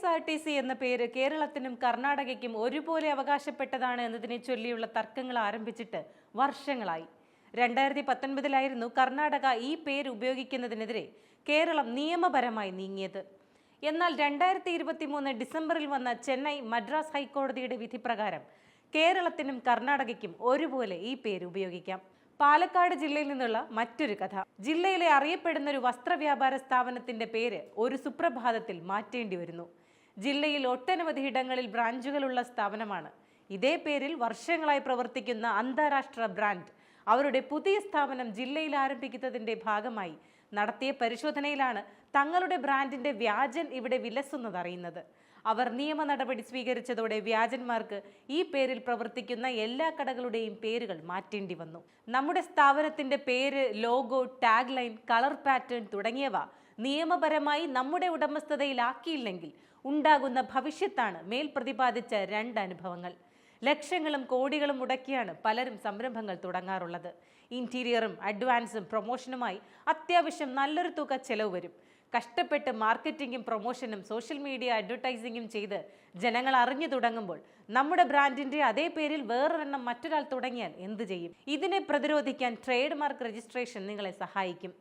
S R T C എന്ന പേര് കേരളത്തിനും കർണാടകയ്ക്കും ഒരുപോലെ അവകാശപ്പെട്ടതാണ് എന്നതിനെ ചൊല്ലിയുള്ള തർക്കങ്ങൾ ആരംഭിച്ചിട്ട് വർഷങ്ങളായി. രണ്ടായിരത്തി പത്തൊൻപതിലായിരുന്നു കർണാടക ഈ പേര് ഉപയോഗിക്കുന്നതിനെതിരെ കേരളം നിയമപരമായി നീങ്ങിയത്. എന്നാൽ രണ്ടായിരത്തി ഇരുപത്തി മൂന്ന് ഡിസംബറിൽ വന്ന ചെന്നൈ മദ്രാസ് ഹൈക്കോടതിയുടെ വിധി പ്രകാരം കേരളത്തിനും കർണാടകയ്ക്കും ഒരുപോലെ ഈ പേര് ഉപയോഗിക്കാം. പാലക്കാട് ജില്ലയിൽ നിന്നുള്ള മറ്റൊരു കഥ. ജില്ലയിലെ അറിയപ്പെടുന്ന ഒരു വസ്ത്രവ്യാപാര സ്ഥാപനത്തിന്റെ പേര് ഒരു സുപ്രഭാതത്തിൽ മാറ്റേണ്ടി വരുന്നു. ജില്ലയിൽ ഒട്ടനവധി ഇടങ്ങളിൽ ബ്രാഞ്ചുകളുള്ള സ്ഥാപനമാണ്. ഇതേ പേരിൽ വർഷങ്ങളായി പ്രവർത്തിക്കുന്ന അന്താരാഷ്ട്ര ബ്രാൻഡ് അവരുടെ പുതിയ സ്ഥാപനം ജില്ലയിൽ ആരംഭിക്കുന്നതിന്റെ ഭാഗമായി നടത്തിയ പരിശോധനയിലാണ് തങ്ങളുടെ ബ്രാൻഡിന്റെ വ്യാജൻ ഇവിടെ വിലസുന്നതറിയുന്നത് അവർ നിയമ നടപടി സ്വീകരിച്ചതോടെ വ്യാജന്മാർക്ക് ഈ പേരിൽ പ്രവർത്തിക്കുന്ന എല്ലാ കടകളുടെയും പേരുകൾ മാറ്റേണ്ടി വന്നു. നമ്മുടെ സ്ഥാപനത്തിന്റെ പേര് logo tag line colour pattern തുടങ്ങിയവ നിയമപരമായി നമ്മുടെ ഉടമസ്ഥതയിലാക്കിയില്ലെങ്കിൽ ഉണ്ടാകുന്ന ഭവിഷ്യത്താണ് മേൽ പ്രതിപാദിച്ച രണ്ട് അനുഭവങ്ങൾ. ലക്ഷങ്ങളും കോടികളും മുടക്കിയാണ് പലരും സംരംഭങ്ങൾ തുടങ്ങാറുള്ളത്. ഇന്റീരിയറും അഡ്വാൻസും പ്രൊമോഷനുമായി അത്യാവശ്യം നല്ലൊരു തുക ചെലവ് വരും. കഷ്ടപ്പെട്ട് മാർക്കറ്റിംഗും പ്രൊമോഷനും സോഷ്യൽ മീഡിയ അഡ്വർടൈസിങ്ങും ചെയ്ത് ജനങ്ങൾ അറിഞ്ഞു തുടങ്ങുമ്പോൾ നമ്മുടെ ബ്രാൻഡിന്റെ അതേ പേരിൽ വേറൊരെണ്ണം മറ്റൊരാൾ തുടങ്ങിയാൽ എന്ത് ചെയ്യും? ഇതിനെ പ്രതിരോധിക്കാൻ ട്രേഡ് മാർക്ക് രജിസ്ട്രേഷൻ നിങ്ങളെ സഹായിക്കും.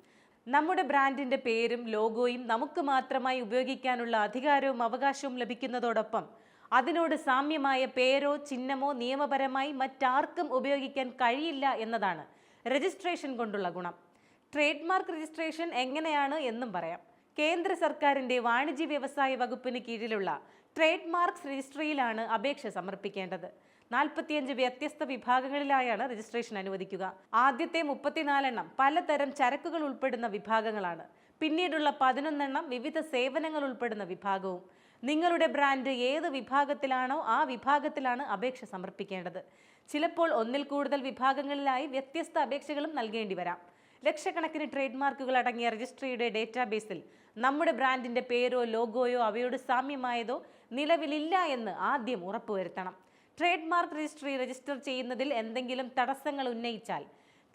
നമ്മുടെ ബ്രാൻഡിന്റെ പേരും ലോഗോയും നമുക്ക് മാത്രമായി ഉപയോഗിക്കാനുള്ള അധികാരവും അവകാശവും ലഭിക്കുന്നതോടൊപ്പം അതിനോട് സാമ്യമായ പേരോ ചിഹ്നമോ നിയമപരമായി മറ്റാർക്കും ഉപയോഗിക്കാൻ കഴിയില്ല എന്നതാണ് രജിസ്ട്രേഷൻ കൊണ്ടുള്ള ഗുണം. ട്രേഡ് മാർക്ക് രജിസ്ട്രേഷൻ എങ്ങനെയാണ് എന്നും പറയാം. കേന്ദ്ര സർക്കാരിന്റെ വാണിജ്യ വ്യവസായ വകുപ്പിന് കീഴിലുള്ള ട്രേഡ് മാർക്സ് രജിസ്ട്രിയിലാണ് അപേക്ഷ സമർപ്പിക്കേണ്ടത്. നാൽപ്പത്തിയഞ്ച് വ്യത്യസ്ത വിഭാഗങ്ങളിലായാണ് രജിസ്ട്രേഷൻ അനുവദിക്കുക. ആദ്യത്തെ മുപ്പത്തിനാലെണ്ണം പലതരം ചരക്കുകൾ ഉൾപ്പെടുന്ന വിഭാഗങ്ങളാണ്. പിന്നീടുള്ള പതിനൊന്നെണ്ണം വിവിധ സേവനങ്ങൾ ഉൾപ്പെടുന്ന വിഭാഗവും. നിങ്ങളുടെ ബ്രാൻഡ് ഏത് വിഭാഗത്തിലാണോ ആ വിഭാഗത്തിലാണ് അപേക്ഷ സമർപ്പിക്കേണ്ടത്. ചിലപ്പോൾ ഒന്നിൽ കൂടുതൽ വിഭാഗങ്ങളിലായി വ്യത്യസ്ത അപേക്ഷകളും നൽകേണ്ടി വരാം. ലക്ഷക്കണക്കിന് ട്രേഡ് മാർക്കുകൾ അടങ്ങിയ രജിസ്ട്രിയുടെ ഡേറ്റാബേസിൽ നമ്മുടെ ബ്രാൻഡിന്റെ പേരോ ലോഗോയോ അവയോട് സാമ്യമായതോ നിലവിലില്ല എന്ന് ആദ്യം ഉറപ്പുവരുത്തണം. ട്രേഡ് മാർക്ക് രജിസ്ട്രി രജിസ്റ്റർ ചെയ്യുന്നതിൽ എന്തെങ്കിലും തടസ്സങ്ങൾ ഉന്നയിച്ചാൽ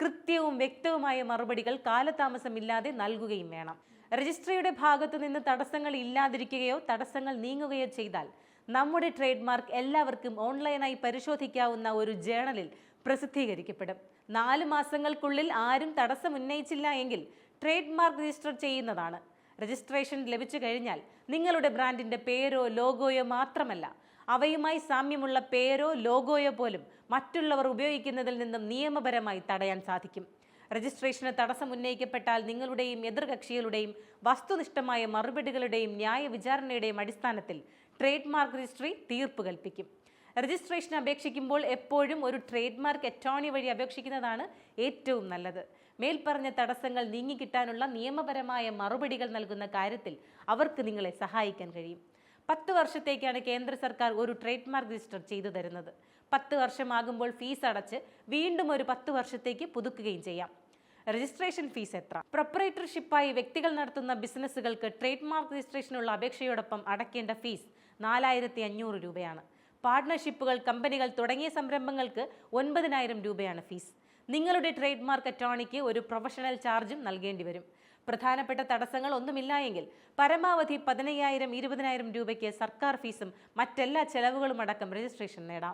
കൃത്യവും വ്യക്തവുമായ മറുപടികൾ കാലതാമസമില്ലാതെ നൽകുകയും വേണം. രജിസ്ട്രിയുടെ ഭാഗത്തു നിന്ന് തടസ്സങ്ങൾ ഇല്ലാതിരിക്കുകയോ തടസ്സങ്ങൾ നീങ്ങുകയോ ചെയ്താൽ നമ്മുടെ ട്രേഡ് മാർക്ക് എല്ലാവർക്കും ഓൺലൈനായി പരിശോധിക്കാവുന്ന ഒരു ജേണലിൽ പ്രസിദ്ധീകരിക്കപ്പെടും. നാല് മാസങ്ങൾക്കുള്ളിൽ ആരും തടസ്സം ഉന്നയിച്ചില്ല എങ്കിൽ ട്രേഡ് മാർക്ക് രജിസ്റ്റർ ചെയ്യുന്നതാണ്. രജിസ്ട്രേഷൻ ലഭിച്ചു കഴിഞ്ഞാൽ നിങ്ങളുടെ ബ്രാൻഡിന്റെ പേരോ ലോഗോയോ മാത്രമല്ല അവയുമായി സാമ്യമുള്ള പേരോ ലോഗോയോ പോലും മറ്റുള്ളവർ ഉപയോഗിക്കുന്നതിൽ നിന്നും നിയമപരമായി തടയാൻ സാധിക്കും. രജിസ്ട്രേഷന് തടസ്സം ഉന്നയിക്കപ്പെട്ടാൽ നിങ്ങളുടെയും എതിർകക്ഷികളുടെയും വസ്തുനിഷ്ഠമായ മറുപടികളുടെയും ന്യായ വിചാരണയുടെയും അടിസ്ഥാനത്തിൽ ട്രേഡ് മാർക്ക് രജിസ്ട്രി തീർപ്പ് കൽപ്പിക്കും. രജിസ്ട്രേഷൻ അപേക്ഷിക്കുമ്പോൾ എപ്പോഴും ഒരു ട്രേഡ് മാർക്ക് അറ്റോർണി വഴി അപേക്ഷിക്കുന്നതാണ് ഏറ്റവും നല്ലത്. മേൽപ്പറഞ്ഞ തടസ്സങ്ങൾ നീങ്ങിക്കിട്ടാനുള്ള നിയമപരമായ മറുപടികൾ നൽകുന്ന കാര്യത്തിൽ അവർക്ക് നിങ്ങളെ സഹായിക്കാൻ കഴിയും. പത്ത് വർഷത്തേക്കാണ് കേന്ദ്ര സർക്കാർ ഒരു ട്രേഡ് മാർക്ക് രജിസ്റ്റർ ചെയ്തു തരുന്നത്. പത്ത് വർഷമാകുമ്പോൾ ഫീസ് അടച്ച് വീണ്ടും ഒരു പത്ത് വർഷത്തേക്ക് പുതുക്കുകയും ചെയ്യാം. രജിസ്ട്രേഷൻ ഫീസ് എത്ര? പ്രൊപ്പറേറ്റർഷിപ്പായി വ്യക്തികൾ നടത്തുന്ന ബിസിനസ്സുകൾക്ക് ട്രേഡ് മാർക്ക് രജിസ്ട്രേഷനുള്ള അപേക്ഷയോടൊപ്പം അടയ്ക്കേണ്ട ഫീസ് നാലായിരത്തി അഞ്ഞൂറ് രൂപയാണ്. പാർട്ട്ണർഷിപ്പുകൾ കമ്പനികൾ തുടങ്ങിയ സംരംഭങ്ങൾക്ക് ഒൻപതിനായിരം രൂപയാണ് ഫീസ്. നിങ്ങളുടെ ട്രേഡ് മാർക്ക് അറ്റോണിക്ക് ഒരു പ്രൊഫഷണൽ ചാർജും നൽകേണ്ടി വരും. പ്രധാനപ്പെട്ട തടസ്സങ്ങൾ ഒന്നുമില്ലായെങ്കിൽ പരമാവധി പതിനയ്യായിരം ഇരുപതിനായിരം രൂപയ്ക്ക് സർക്കാർ ഫീസും മറ്റെല്ലാ ചെലവുകളുമടക്കം രജിസ്ട്രേഷൻ നേടാം.